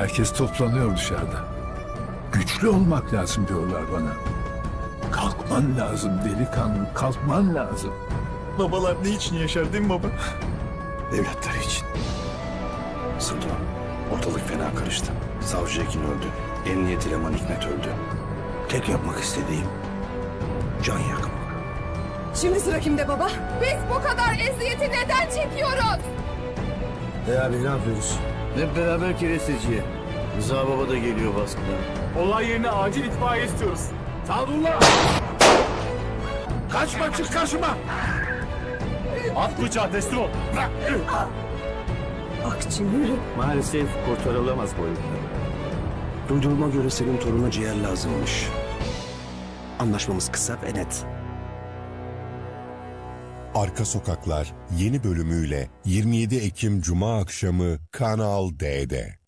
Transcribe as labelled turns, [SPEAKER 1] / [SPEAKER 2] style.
[SPEAKER 1] Herkes toplanıyor dışarıda. Güçlü olmak lazım diyorlar bana. Kalkman lazım delikanlı, kalkman lazım.
[SPEAKER 2] Babalar ne için yaşar değil mi baba?
[SPEAKER 3] Evlatları için. Sıdro, ortalık fena karıştı. Savcı Ekin öldü. Emniyet elemanı Hikmet öldü. Tek yapmak istediğim can yakmak.
[SPEAKER 4] Şimdi sıra kimde baba? Biz bu kadar eziyeti neden çekiyoruz?
[SPEAKER 5] E abi ne yapıyoruz?
[SPEAKER 6] Hep beraber keresteciye. Rıza Baba da geliyor baskıdan.
[SPEAKER 2] Olay yerine acil itfaiye istiyoruz.
[SPEAKER 3] Sadullah! Kaçma çık karşıma!
[SPEAKER 2] At bıçağı teslim ol.
[SPEAKER 4] Akçı yürü.
[SPEAKER 6] Maalesef kurtarılamaz boyutta.
[SPEAKER 3] Duyduğuma göre senin toruna ciğer lazımmış. Anlaşmamız kısa ve net.
[SPEAKER 7] Arka Sokaklar yeni bölümüyle 27 Ekim Cuma akşamı Kanal D'de.